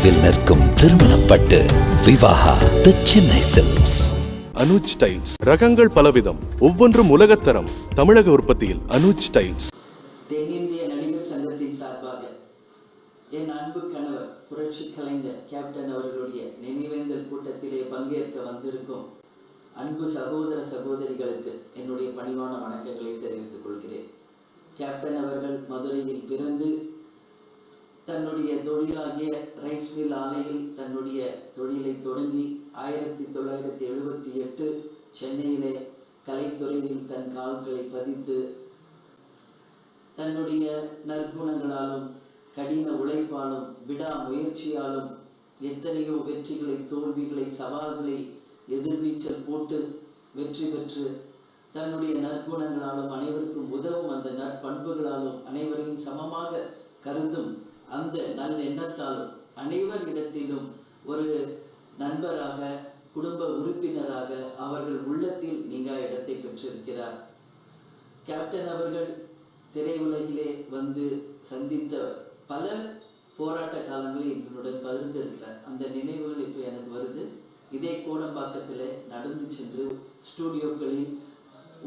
தொலைவில் நிற்கும் திருமணப்பட்டு Vivaha the Chennai silks unique styles ரகங்கள் பலவிதம். ஒவ்வொன்றும் உலகத்தரம். தமிழக உற்பத்தியில் அனுஜ் டைல்ஸ் தென்னிந்திய நடிகர் சங்கத்தின் சார்பாக என் அன்பு கணவர் புரட்சி கலைஞர் கேப்டன் அவர்களுடைய நினைவேந்தல் கூட்டத்திலே பங்கேற்க வந்திருக்கும் அன்பு சகோதர சகோதரிகளுக்கு என்னுடைய பணிவான வணக்கங்களை தெரிவித்துக் கொள்கிறேன். கேப்டன் அவர்கள் மதுரையில் பிறந்து தன்னுடைய தொழிலாகிய ரைஸ் மில் ஆலையில் தன்னுடைய தொழிலை தொடங்கி ஆயிரத்தி தொள்ளாயிரத்தி எழுபத்தி எட்டு சென்னையிலே கலைத்துறையில் தன் கால்களை பதித்து தன்னுடைய நற்குணங்களாலும் கடின உழைப்பாலும் விடா முயற்சியாலும் எத்தனையோ வெற்றிகளை தோல்விகளை சவால்களை எதிர்நீச்சல் போட்டு வெற்றி பெற்று தன்னுடைய நற்குணங்களாலும் அனைவருக்கும் உதவும் அந்த நற்பண்புகளாலும் அனைவரையும் சமமாக கருதும் அந்த நல் எண்ணத்தாலும் அனைவரிடத்திலும் ஒரு நண்பராக குடும்ப உறுப்பினராக அவர்கள் உள்ளத்தில் நீங்கா இடத்தை பெற்றிருக்கிறார். கேப்டன் அவர்கள் திரையுலகிலே வந்து சந்தித்த பல போராட்ட காலங்களை என்னுடன் பகிர்ந்திருக்கிறார். அந்த நினைவுகள் இப்போ எனக்கு வருது. இதே கோடம்பாக்கத்தில் நடந்து சென்று ஸ்டூடியோக்களில்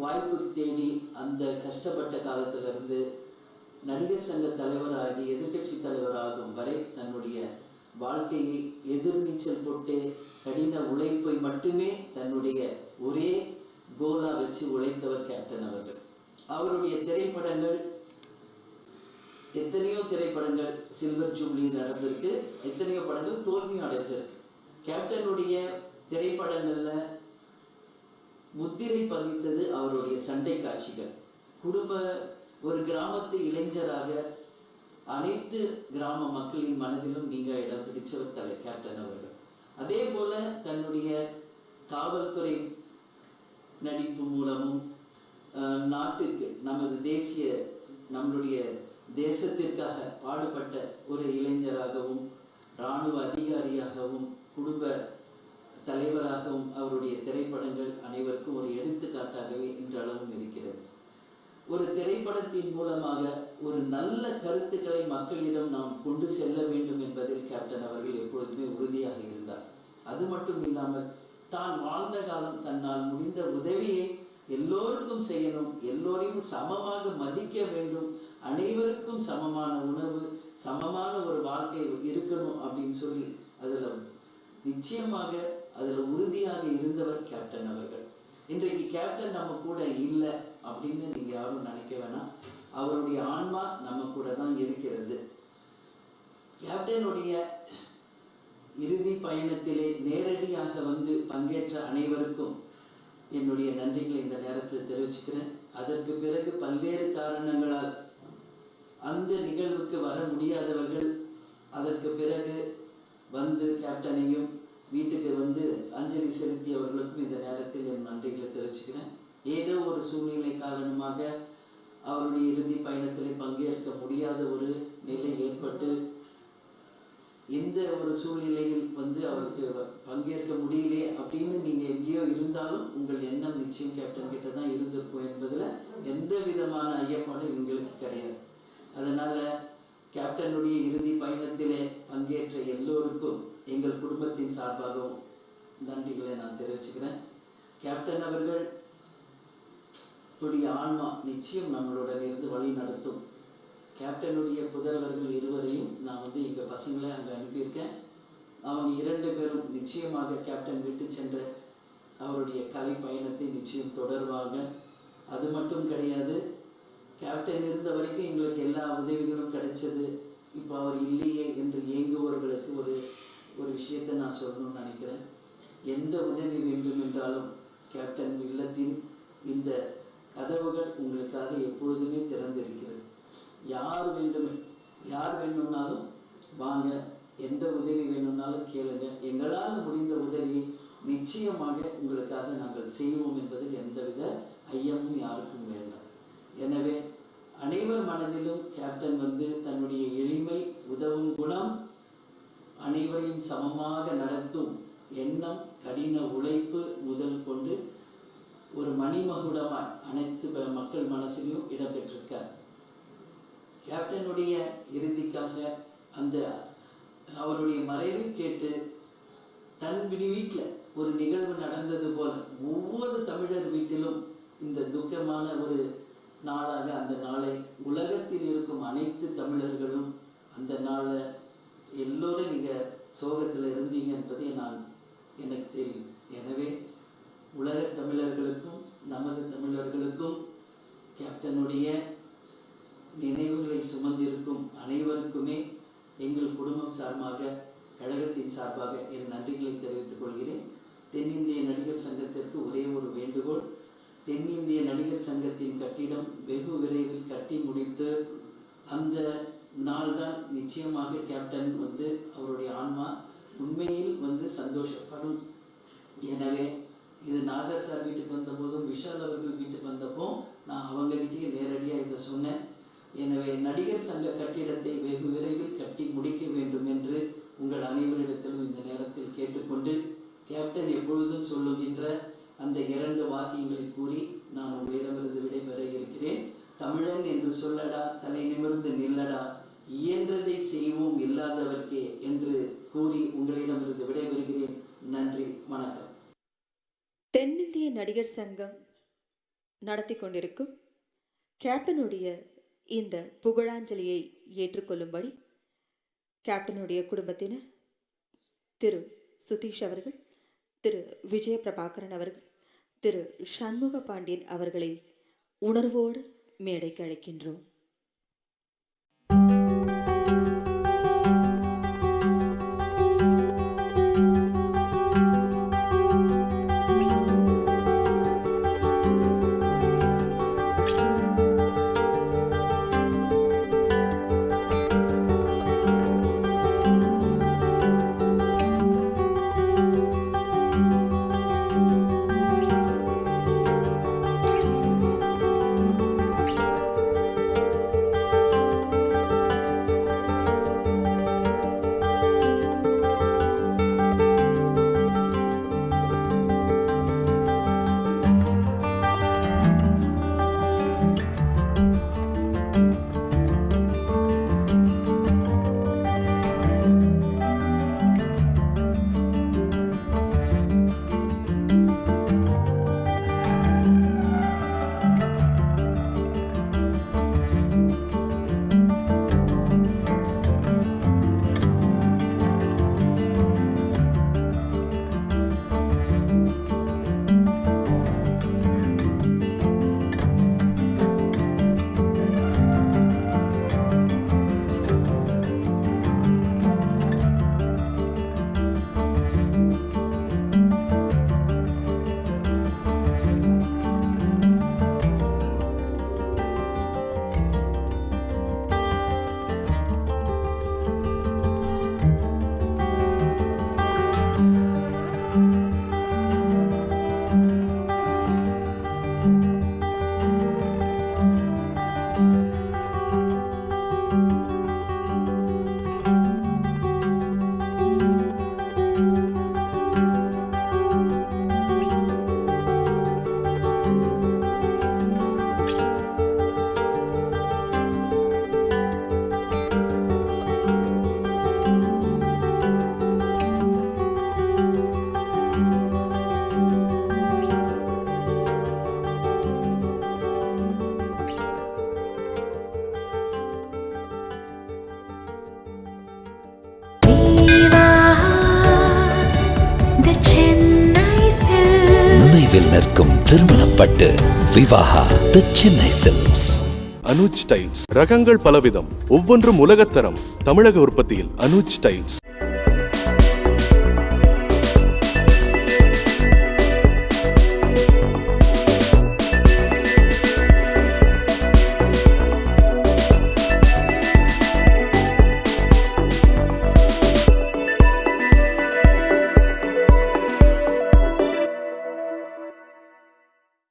வாய்ப்பு தேடி அந்த கஷ்டப்பட்ட காலத்திலிருந்து நடிகர் சங்க தலைவராகி எதிர்கட்சி தலைவராகும் வரை தன்னுடைய வாழ்க்கையை எதிர்நீச்சல் போட்டு கடின உழைப்பை மட்டுமே தன்னுடைய ஒரே கோலா வச்சு உழைத்தவர் கேப்டன் அவர்கள். அவருடைய திரைப்படங்கள் எத்தனையோ திரைப்படங்கள் சில்வர் ஜூப்ளி நடந்திருக்கு எத்தனையோ படங்கள் தோல்வியும் அடைஞ்சிருக்கு. கேப்டனுடைய திரைப்படங்கள்ல முத்திரை பதித்தது அவருடைய சண்டை காட்சிகள். குடும்ப ஒரு கிராமத்து இளைஞராக அனைத்து கிராம மக்களின் மனதிலும் நீங்க இடம் பிடிச்சவர் தலை கேப்டன் அவர்கள். அதே போல தன்னுடைய காவல்துறை நடிப்பு மூலமும் அஹ், நாட்டுக்கு நமது தேசிய நம்மளுடைய தேசத்திற்காக பாடுபட்ட ஒரு இளைஞராகவும் இராணுவ அதிகாரியாகவும் குடும்ப தலைவராகவும் அவருடைய திரைப்படங்கள் அனைவருக்கும் ஒரு எடுத்துக்காட்டாகவே இன்றளவு ஒரு திரைப்படத்தின் மூலமாக ஒரு நல்ல கருத்துக்களை மக்களிடம் நாம் கொண்டு செல்ல வேண்டும் என்பதில் கேப்டன் அவர்கள் எப்பொழுதுமே உறுதியாக இருந்தார். அது மட்டும் இல்லாமல் தான் வாழ்ந்த காலம் தன்னால் முடிந்த உதவியை எல்லோருக்கும் செய்யணும் எல்லோரையும் சமமாக மதிக்க வேண்டும் அனைவருக்கும் சமமான உணவு சமமான ஒரு வாழ்க்கை இருக்கணும் அப்படின்னு சொல்லி அதில் நிச்சயமாக அதில் உறுதியாக இருந்தவர் கேப்டன் அவர்கள். இன்றைக்கு கேப்டன் நம்ம கூட இல்லை. அப்படின்னு நீங்க யாரும் நினைக்க வேணாம். அவருடைய ஆன்மா நம்ம கூட தான் இருக்கிறது. கேப்டனுடைய இறுதி பயணத்திலே நேரடியாக வந்து பங்கேற்ற அனைவருக்கும் என்னுடைய நன்றிகளை இந்த நேரத்தில் தெரிவிச்சுக்கிறேன். அதற்கு பிறகு பல்வேறு காரணங்களால் அந்த நிகழ்வுக்கு வர முடியாதவர்கள் அதற்கு பிறகு வந்து கேப்டனையும் வீட்டுக்கு வந்து அஞ்சலி செலுத்தியவர்களுக்கும் இந்த நேரத்தில் என் நன்றிகளை தெரிவிச்சுக்கிறேன். ஏதோ ஒரு சூழ்நிலை காரணமாக அவருடைய இறுதி பயணத்தில் பங்கேற்க முடியாத ஒரு நிலை ஏற்பட்டு எந்த ஒரு சூழ்நிலையில் வந்து அவருக்கு பங்கேற்க முடியலையே அப்படின்னு நீங்கள் எங்கேயோ இருந்தாலும் உங்கள் எண்ணம் நிச்சயம் கேப்டன் கிட்ட தான் இருந்திருக்கும் என்பதில் எந்த விதமான ஐயப்பாடும் எங்களுக்கு கிடையாது. அதனால் கேப்டனுடைய இறுதி பயணத்திலே பங்கேற்ற எல்லோருக்கும் எங்கள் குடும்பத்தின் சார்பாகவும் நன்றிகளை நான் தெரிவிச்சுக்கிறேன். கேப்டன் அவர்கள் உடைய ஆன்மா நிச்சயம் நம்மளுடன் இருந்து வழி நடத்தும். கேப்டனுடைய புதல்வர்கள் இருவரையும் நான் வந்து எங்கள் பசங்களை அங்கே அனுப்பியிருக்கேன். அவங்க இரண்டு பேரும் நிச்சயமாக கேப்டன் விட்டு சென்ற அவருடைய கலை பயணத்தை நிச்சயம் தொடர்வாங்க. அது மட்டும் கிடையாது கேப்டன் இருந்த வரைக்கும் எங்களுக்கு எல்லா உதவிகளும் கிடைச்சது. இப்போ அவர் இல்லையே என்று இயங்குபவர்களுக்கு ஒரு ஒரு விஷயத்தை நான் சொல்லணும்னு நினைக்கிறேன். எந்த உதவி வேண்டும் என்றாலும் கேப்டன் இல்லத்தின் இந்த கதவுகள் உங்களுக்காக எப்பொழுதுமே திறந்திருக்கிறது. யார் வேண்டும் யார் வேணும்னாலும் வாங்க எந்த உதவி வேணும்னாலும் கேளுங்க. எங்களால் முடிந்த உதவியை நிச்சயமாக உங்களுக்காக நாங்கள் செய்வோம் என்பதில் எந்தவித ஐயமும் யாருக்கும் வேண்டாம். எனவே அனைவர் மனதிலும் கேப்டன் வந்து தன்னுடைய எளிமை உதவும் குணம் அனைவரையும் சமமாக நடத்தும் எண்ணம் கடின உழைப்பு முதல் கொண்டு ஒரு மணிமகுடமாய் அனைத்து மக்கள் மனசிலையும் இடம்பெற்றிருக்கார். கேப்டனுடைய இறுதிக்காக அந்த அவருடைய மறைவை கேட்டு தன் வீட்டில் ஒரு நிகழ்வு நடந்தது போல ஒவ்வொரு தமிழர் வீட்டிலும் இந்த துக்கமான ஒரு நாளாக அந்த நாளை உலகத்தில் இருக்கும் அனைத்து தமிழர்களும் அந்த நாளை எல்லோரும் நீங்கள் சோகத்தில் இருந்தீங்க என்பதை நான் எனக்கு தெரியும். எனவே உலக தமிழர்களுக்கும் நமது தமிழர்களுக்கும் கேப்டனுடைய நினைவுகளை சுமந்திருக்கும் அனைவருக்குமே எங்கள் குடும்பம் சார்பாக கழகத்தின் சார்பாக என் நன்றிகளை தெரிவித்துக் கொள்கிறேன். தென்னிந்திய நடிகர் சங்கத்திற்கு ஒரே ஒரு வேண்டுகோள். தென்னிந்திய நடிகர் சங்கத்தின் கட்டிடம் வெகு விரைவில் கட்டி முடித்து அந்த நாள்தான் நிச்சயமாக கேப்டன் வந்து அவருடைய ஆன்மா உண்மையில் வந்து சந்தோஷப்படும். எனவே இது நாசர் சார் வீட்டுக்கு வந்தபோதும் விஷால் அவர்கள் வீட்டுக்கு வந்தப்போ நான் அவங்ககிட்டயே நேரடியாக இதை சொன்னேன். எனவே நடிகர் சங்க கட்டிடத்தை வெகு விரைவில் கட்டி நடிகர் சங்கம் நடத்தி கொண்டிருக்கும் கேப்டனுடைய இந்த புகழாஞ்சலியை ஏற்றுக்கொள்ளும்படி கேப்டனுடைய குடும்பத்தினர் திரு சுதீஷ் அவர்கள் திரு விஜய பிரபாகரன் அவர்கள் திரு சண்முக பாண்டியன் அவர்களை உணர்வோடு மேடைக்கு அழைக்கின்றோம். Silks. நிற்கும் திருமணப்பட்டு Vivaha the Chennai silks unique styles ரகங்கள் பலவிதம். ஒவ்வொன்றும் உலகத்தரம். தமிழக உற்பத்தியில் அனுஜ் டைல்ஸ்